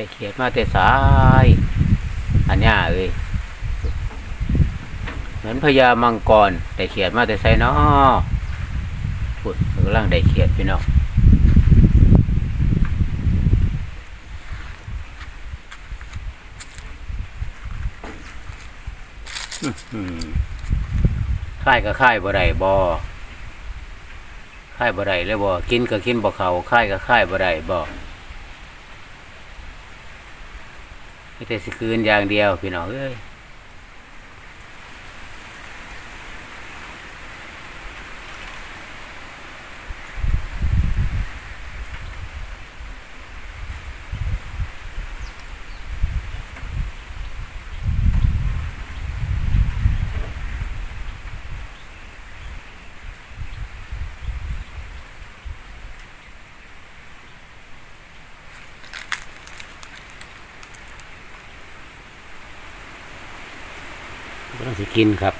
แต่เขียดมาแต่สาย อันนี้เอ้ยเหมือนพญามังกรแต่เขียดมาแต่ไซนอพูดกำลังได้เขียดพี่น้องค่ายก็ค่ายบ่ได้บ่ค่ายบ่ได้เลยบ่กินก็กินบ่เขาค่ายก็ค่ายบ่ได้บ่ มีแต่สิคืนอย่างเดียวพี่น้องเอ้ย เพิ่นสิกินครับ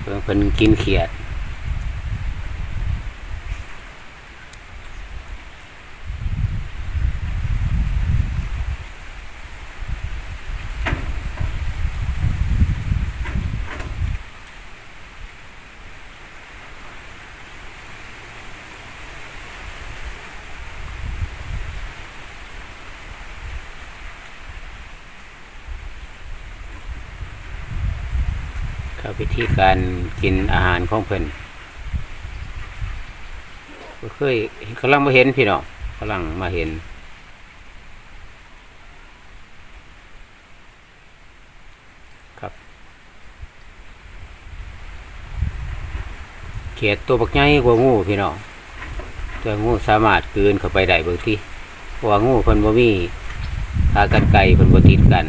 เพิ่นเพิ่นกินเขียด ครับวิธีการกินอาหารของเพิ่นเคยกำลังมาเห็นพี่น้องกำลังมาเห็นครับ เขียดตัวบักใหญ่กว่างูพี่น้องตัวงูสามารถกลืนเข้าไปได้เบางทีเพราะว่างูเพิ่นบ่มีขากรรไกรเพิ่นบ่ติดกัน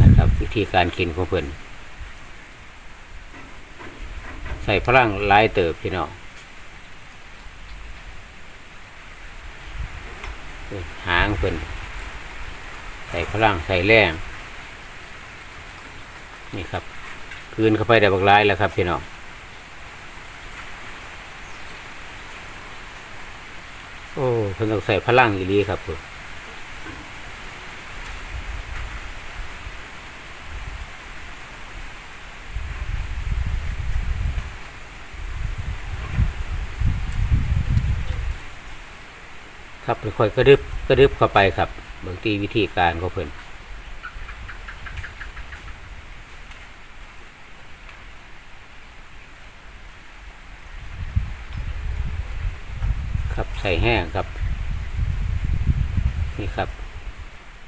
นะครับ วิธีการกินของเพิ่น ใส่พลังหลายเติบพี่น้องหางเพิ่นใส่พลังใส่แรงนี่ครับ คืนเข้าไปได้บักหลายแล้วครับพี่น้องโอ้เพิ่นต้องใส่พลังอีหลีครับเพิ่น ครับค่อยๆกระดึบกระดึบเข้าไปครับบางทีวิธีการของเพิ่นครับใส่แห้งครับ นี่ครับ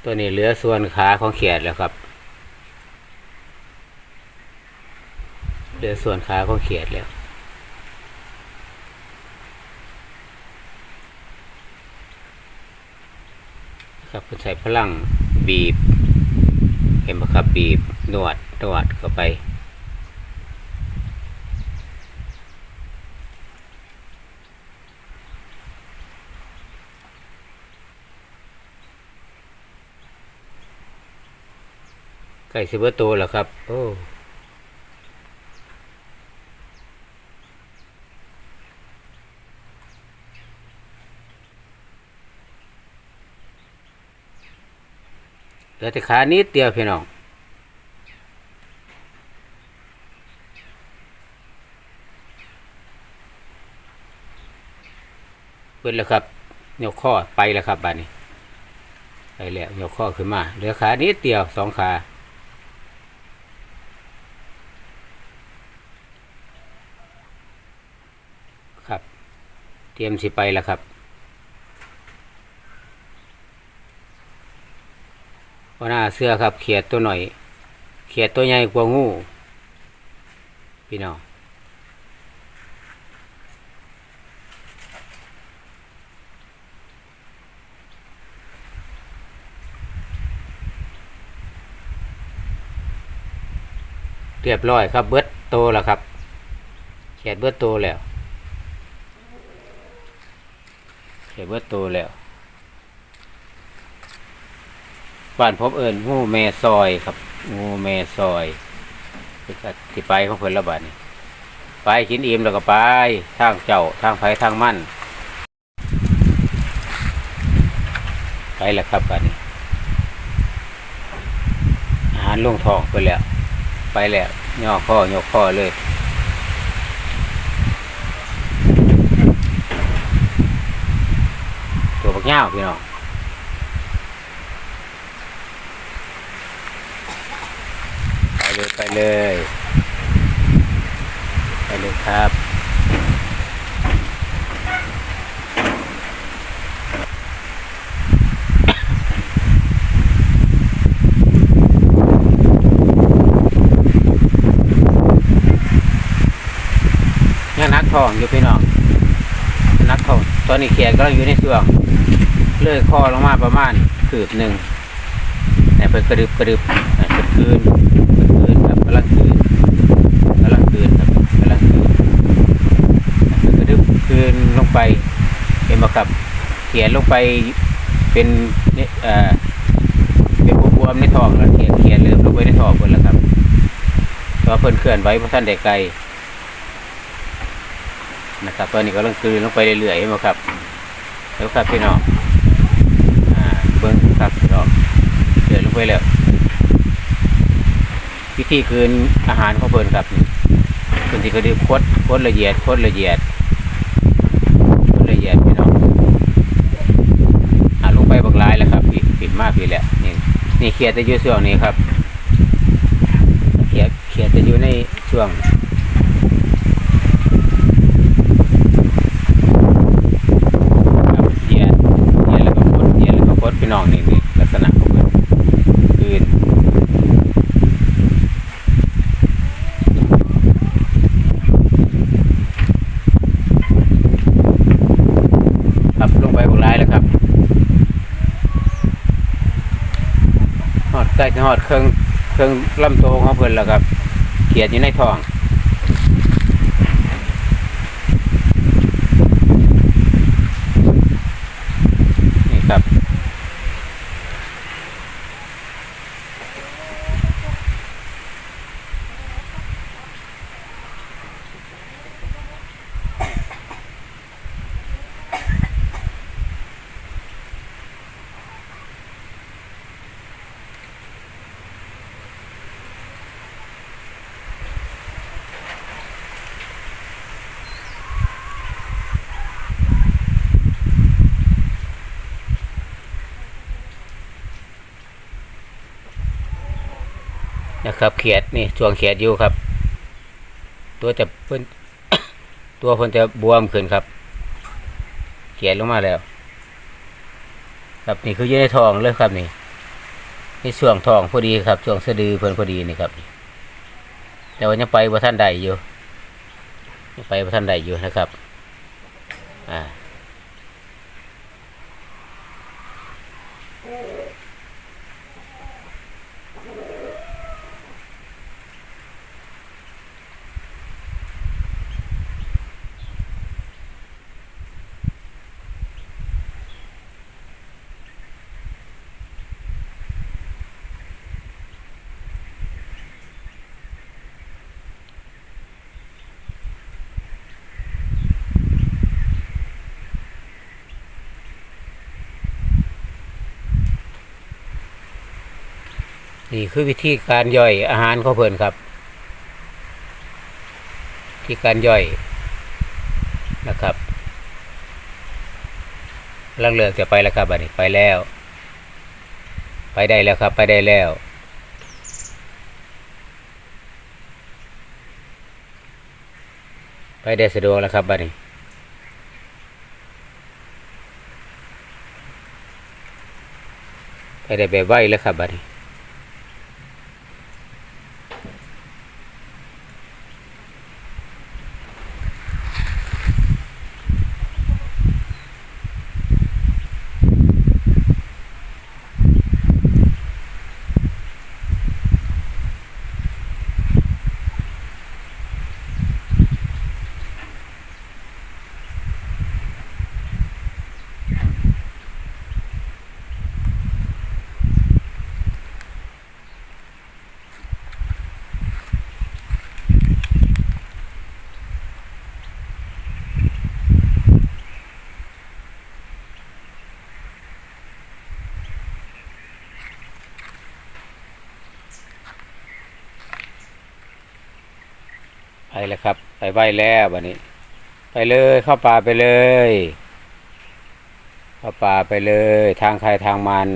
ตัวนี้เหลือส่วนขาของเขียดแล้วครับเหลือส่วนขาของเขียดแล้ว ครับใส่พลังบีบ เห็นไหมครับบีบนวดนวดเข้าไป ไก่ซิเบอร์โตแล้วครับ โอ้ ลือแต่ขานิดเดียวพี่น้องเปิดแล้วครับยกข้อไปแล้วครับบานนี้ไปแล้วยกข้อขึ้นมาเหลือขานิดเดียวสองขาครับ เตรียมสิไปแล้วครับ ว่าหน้าเสื้อครับ เขียดตัวหน่อย เขียดตัวใหญ่กว่างูพี่น้องเรียบร้อยครับ เบิดโตแล้วครับเขียดเบิดโตแล้วเขียดเบิดโตแล้ว บ้านพบเอิญงูแม่ซอยครับงูแม่ซอยคือก็สิไปของเพิ่นละบาดนี้ไปกินอิ่มแล้วก็ไป ทางเจ้าทางไผทางมั่นไปแล้วครับบัดนี้อาหารลงท้องไปแล้ว ไปแล้วย่อข้อยกข้อเลยตัวบักย่าพี่น้องไป เลยไปเลยไปเลยครับยังนักทองอยู่พี่น้องนักทองตอนนี้เขียนก็อยู่ในช่วงเลื่อยคอลงมาประมาณคืบหนึ่งแต่เพิ่นกระดึบกระดึบแต่เพิ่นคืน กำลังคืนกำลังคืนครับกำลังคืนเพิ่นกระดึบคืนลงไปเห็นไหมครับเขียนลงไปเป็นเนี่ยเอ่อเป็นบวมๆในท้องแล้วเขียนเขียนเริ่มลงไปในท้องเพิ่นแล้วครับแต่ว่าเพิ่นเคลื่อนไหวเพราะท่านได้ไกลนะครับ ตอนนี้ก็ต้องกลืนลงไปเรื่อยๆมาครับแล้วครับพี่น้องอ่าเบิ้งครับพี่น้องเดือดลงไปแล้ว วิธีคืนอาหารเของเพิ่นครับเพิ่นที่ก็ดืมคดคดละเอียดคดละเอียดคดละเอียดพี่น้องอ่าลงไปบักหลายแล้วครับปิดปิดมากพี่แหละนี่นี่เขียดจะอยู่ช่วงนี้ครับเขียดเขียดจะอยู่ในช่วงครับเหยียดเหยียดแล้วก็กดเหยียดแล้วก็กดพี่น้องนี่นี่ลักษณะของมันคืนครับลงไปบกร้ายแล้วครับหอด ใกล้หอดเครื่องเครื่องลำโตัวของเพิ่นแล้วครับ เขียดอยู่ในท้อง นี่ครับ นะครับเขียดนี่ช่วงเขียดอยู่ครับ ตัวจะเพิ่นตัวเพิ่นจะบวมขึ้นครับ เขียดลงมาแล้ว ครับนี่คืออยู่ในทองเลยครับนี่นี่ช่วงทองพอดีครับช่วงสะดือเพิ่นพอดีนี่ครับแต่ว่ายังไปว่ท่านใดอยู่ยังไปว่ท่านใดอยู่นะครับ อ่า นี่คือวิธีการย่อยอาหารของเพิ่นครับ ที่การย่อยนะครับลังเลือกจะไปแล้วครับบัดนี้ไปแล้ว ไปได้แล้วครับ ไปได้แล้ว ไปได้สะดวกแล้วครับบัดนี้ไปได้แบบไวแล้วครับบัดนี้ แล้วครับ ไปไหวแล้ววันนี้ ไปเลยเข้าป่าไปเลย เข้าป่าไปเลย ทางใครทางมัน